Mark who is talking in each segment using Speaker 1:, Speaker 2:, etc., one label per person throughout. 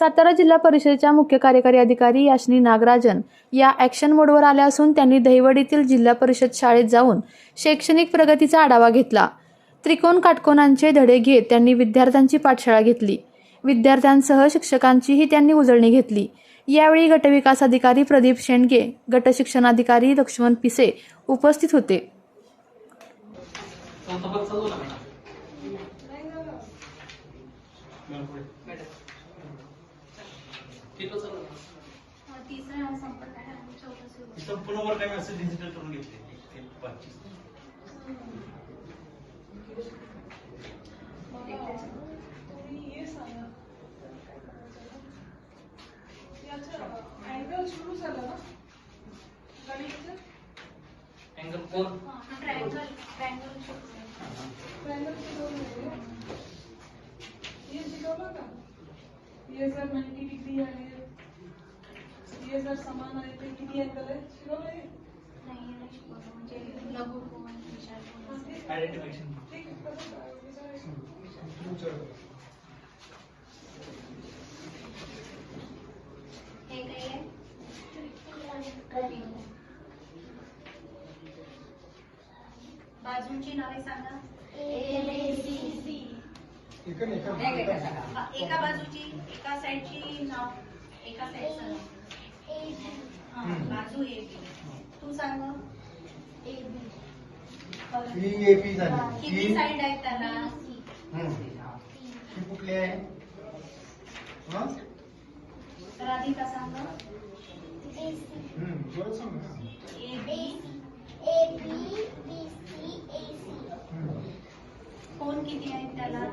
Speaker 1: सातारा जिल्हा परिषदेच्या मुख्य कार्यकारी अधिकारी याशनी नागराजन या ॲक्शन मोडवर आल्या असून त्यांनी दहिवडीतील जिल्हा परिषद शाळेत जाऊन शैक्षणिक प्रगतीचा आढावा घेतला. त्रिकोण काटकोनांचे धडे घेत त्यांनी विद्यार्थ्यांची पाठशाळा घेतली. विद्यार्थ्यांसह शिक्षकांचीही त्यांनी उजळणी घेतली. यावेळी गटविकास अधिकारी प्रदीप शेंडगे गटशिक्षणाधिकारी लक्ष्मण पिसे उपस्थित होते
Speaker 2: चौथा भाग चालू ना मॅडम किती चालू संपूर्ण वर काय असं डिजिटल करून घेतले एक पाचशे.
Speaker 3: अँगल सुरू झाला ना गणितचं
Speaker 2: अँगल कोण
Speaker 3: ट्रायंगलचे दोन वेगळे. हे शिकवलं का हे जर समान आहे ते किती अँगल आहे शिकवलं हे?
Speaker 2: आयडेंटिफिकेशन
Speaker 3: ठीक आहे, कसं काय? विचारायचं.
Speaker 4: बाजूंची नावे सांगा। हा, एका बाजूची एका साईडची नाव एका साईडचं हा, बाजू ए बी तू सांग परत.
Speaker 5: ही ए पी झाली
Speaker 4: किती
Speaker 5: ही
Speaker 4: साईड आहेत त्याला
Speaker 5: हम्म. ही कुठली आहे हं?
Speaker 4: राधिका सांग
Speaker 5: हम्म, जोरात सांग ना.
Speaker 4: ए बी
Speaker 5: हम्म.
Speaker 4: कोण किती आहेत त्याला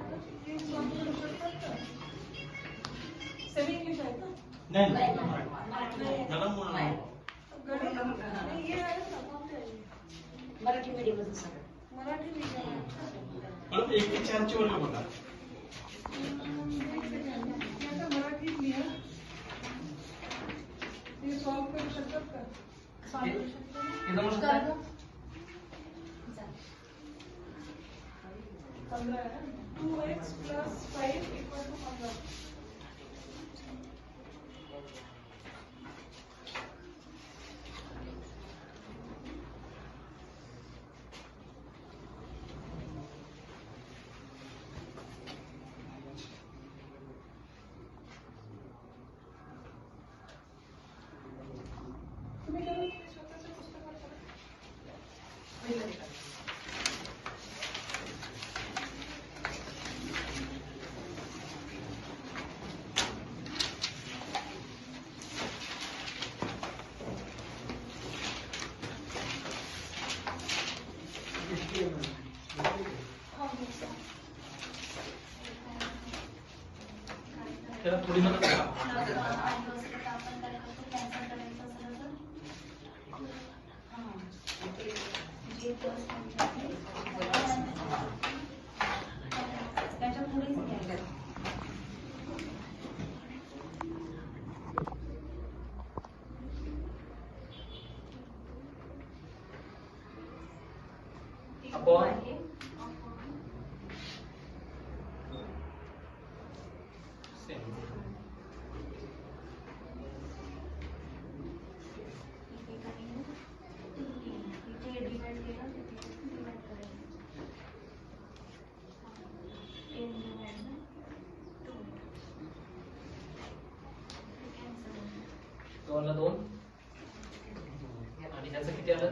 Speaker 3: सेमी इंग्लिश आहे का
Speaker 2: नाही नाही मॅडम म्हणून
Speaker 3: गणित नाही, हे आहे ना, कोणते आहे?
Speaker 4: Marathi medium
Speaker 3: Marathi medium.
Speaker 2: Madam एक ते चारची वर्ग बघा
Speaker 3: एक second. मी आता मराठीत लिहा. हे सॉल्व करू शकतात का
Speaker 2: हे- हे जमू शकतं?
Speaker 3: पंधरा two x plus five equal two पंधरा तुम्ही करा, तुम्ही स्वतःच्या पुस्तकात करा.
Speaker 2: त्याला थोडी मदत करा दोनला दोन. आणि त्याचं किती आलं?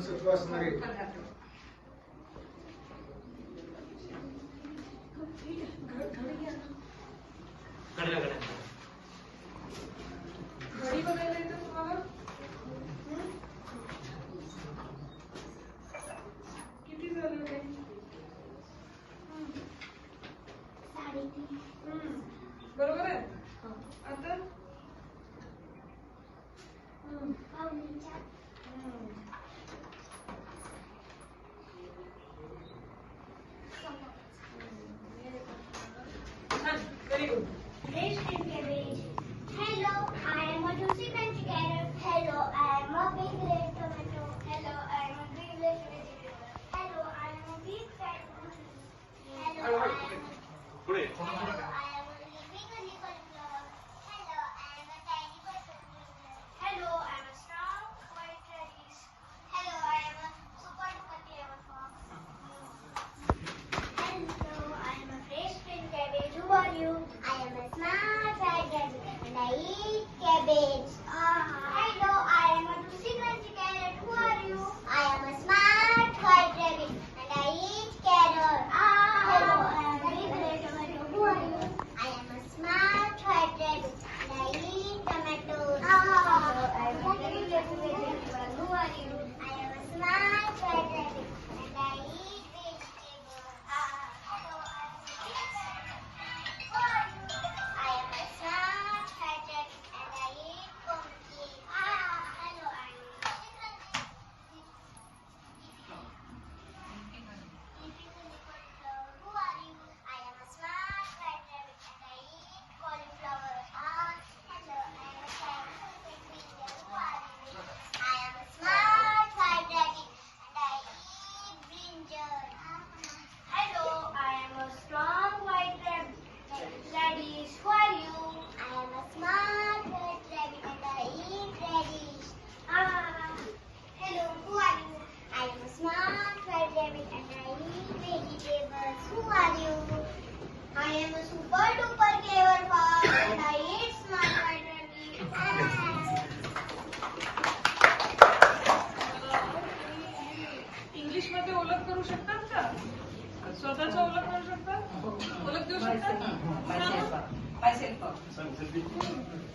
Speaker 2: जीवनसत्व
Speaker 5: असणारे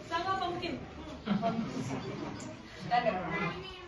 Speaker 3: Sama mungkin. Dadah.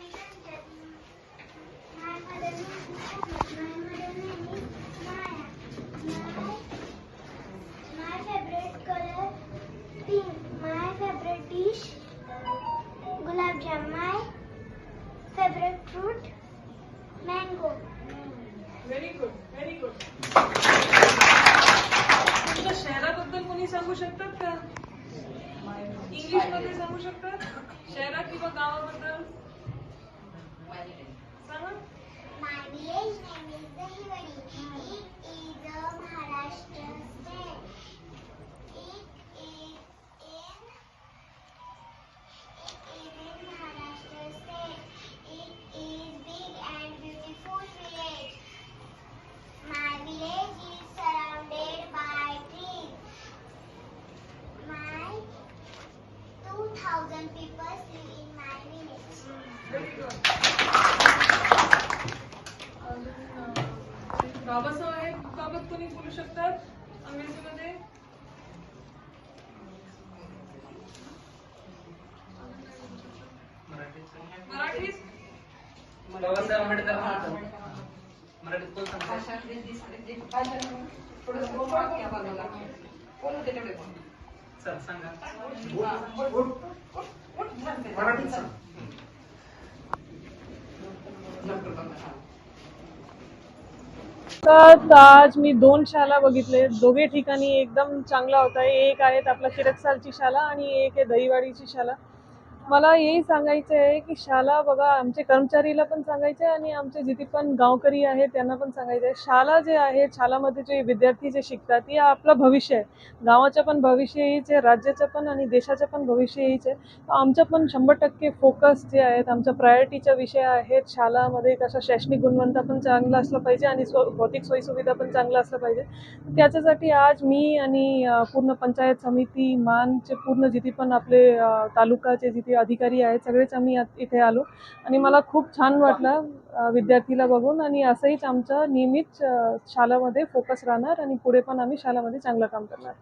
Speaker 3: इंग्लिशमध्ये सांगू शकतात? शहरात किंवा गावाबद्दल? सांगा. महाराष्ट्र. आज मी दोन शाला बघितले. दोघे ठिकाणी एकदम चांगला होता. एक आहेत आपला किरकसालची शाला आणि एक आहे दहीवाडीची शाला मला हेही सांगायचं आहे की शाला बघा आमचे कर्मचारीला पण सांगायचे आणि आमचे जिथे पण गावकरी आहेत त्यांना पण सांगायचं आहे. शाला जे आहे शालामध्ये जे विद्यार्थी जे शिकतात हे आपलं भविष्य आहे. गावाचं पण भविष्य हेच आहे राज्याचं पण आणि देशाचं पण भविष्य हेच आहे. आमचं पण शंभर टक्के फोकस जे आहेत आमच्या प्रायोरिटीच्या विषय आहेत. शालामध्ये कसं शैक्षणिक गुणवत्ता पण चांगला असलं पाहिजे आणि स्व भौतिक सोयीसुविधा पण चांगलं असलं पाहिजे. त्याच्यासाठी आज मी आणि पूर्ण पंचायत समिती मानचे पूर्ण जिथे पण आपले तालुकाचे जिथे जे अधिकारी आहेत सगळेच आम्ही इथे आलो. आणि मला खूप छान वाटलं विद्यार्थीला बघून आणि असंहीच आमचं नियमित शालामध्ये शाळेमध्ये फोकस राहणार आणि पुढे पण आम्ही शाळेमध्ये चांगलं काम करणार.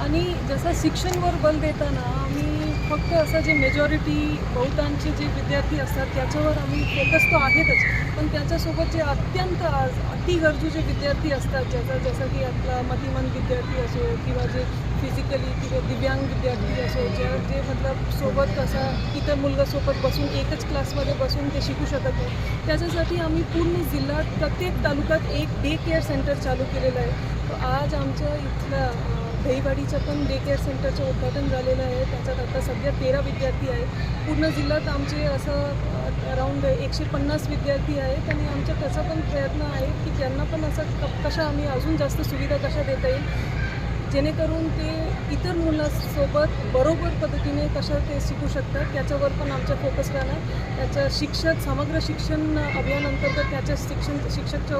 Speaker 3: आणि जसं शिक्षणवर बल देताना आम्ही फक्त असं जे मेजॉरिटी बहुतांचे जे विद्यार्थी असतात त्याच्यावर आम्ही फोकस तो आहेतच. पण त्याच्यासोबत जे अत्यंत आज- अति गरजू जे विद्यार्थी असतात ज्याचा जसं की आपला मतिमंद विद्यार्थी असो किंवा जे फिजिकली किंवा दिव्यांग विद्यार्थी असो ज्या जे मतलब सोबत कसं इतर मुलगा सोबत बसून एकच क्लासमध्ये बसून ते शिकू शकत नाही. त्याच्यासाठी आम्ही पूर्ण जिल्ह्यात प्रत्येक तालुक्यात एक डे केअर सेंटर चालू केलेलं आहे. तर आज आमच्या इथल्या दहीवाडीच्या दहीवाडीचं पण डे केअर सेंटरचं उद्घाटन झालेलं आहे. त्याच्यात आता सध्या तेरा विद्यार्थी आहेत. पूर्ण जिल्ह्यात आमचे असं अराऊंड एकशे पन्नास विद्यार्थी आहेत आणि आमचा तसा पण प्रयत्न आहे की त्यांना पण असं क कशा आम्ही अजून जास्त सुविधा कशा देता येईल जेणेकरून ते इतर मुलांसोबत बरोबर पद्धतीने कसं ते शिकू शकतात त्याच्यावर पण आमचा फोकस राहणार. त्याचं शिक्षक समग्र शिक्षण अभियान अंतर्गत त्याच्या शिक्षण शिक्षकच्या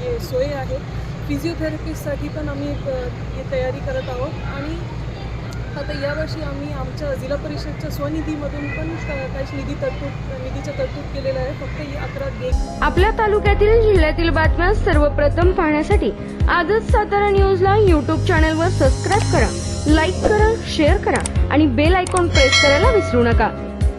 Speaker 3: हे सोय आहे. फिजिओथेरपिस्टसाठी पण आम्ही एक तयारी करत आहोत. आणि आता यावर्षी आम्ही आमच्या जिल्हा परिषदच्या स्वनिधीमधून पण काही निधी तरतूद निधीचं तरतूद केलेलं आहे. फक्त ही अकरा
Speaker 6: आपल्या तालुक्यातील जिल्ह्यातील बातम्या सर्वप्रथम पाहण्यासाठी आजच सातारा न्यूजला यूट्यूब चॅनलवर सबस्क्राईब करा लाईक करा शेअर करा आणि बेल आयकॉन प्रेस करायला विसरू नका.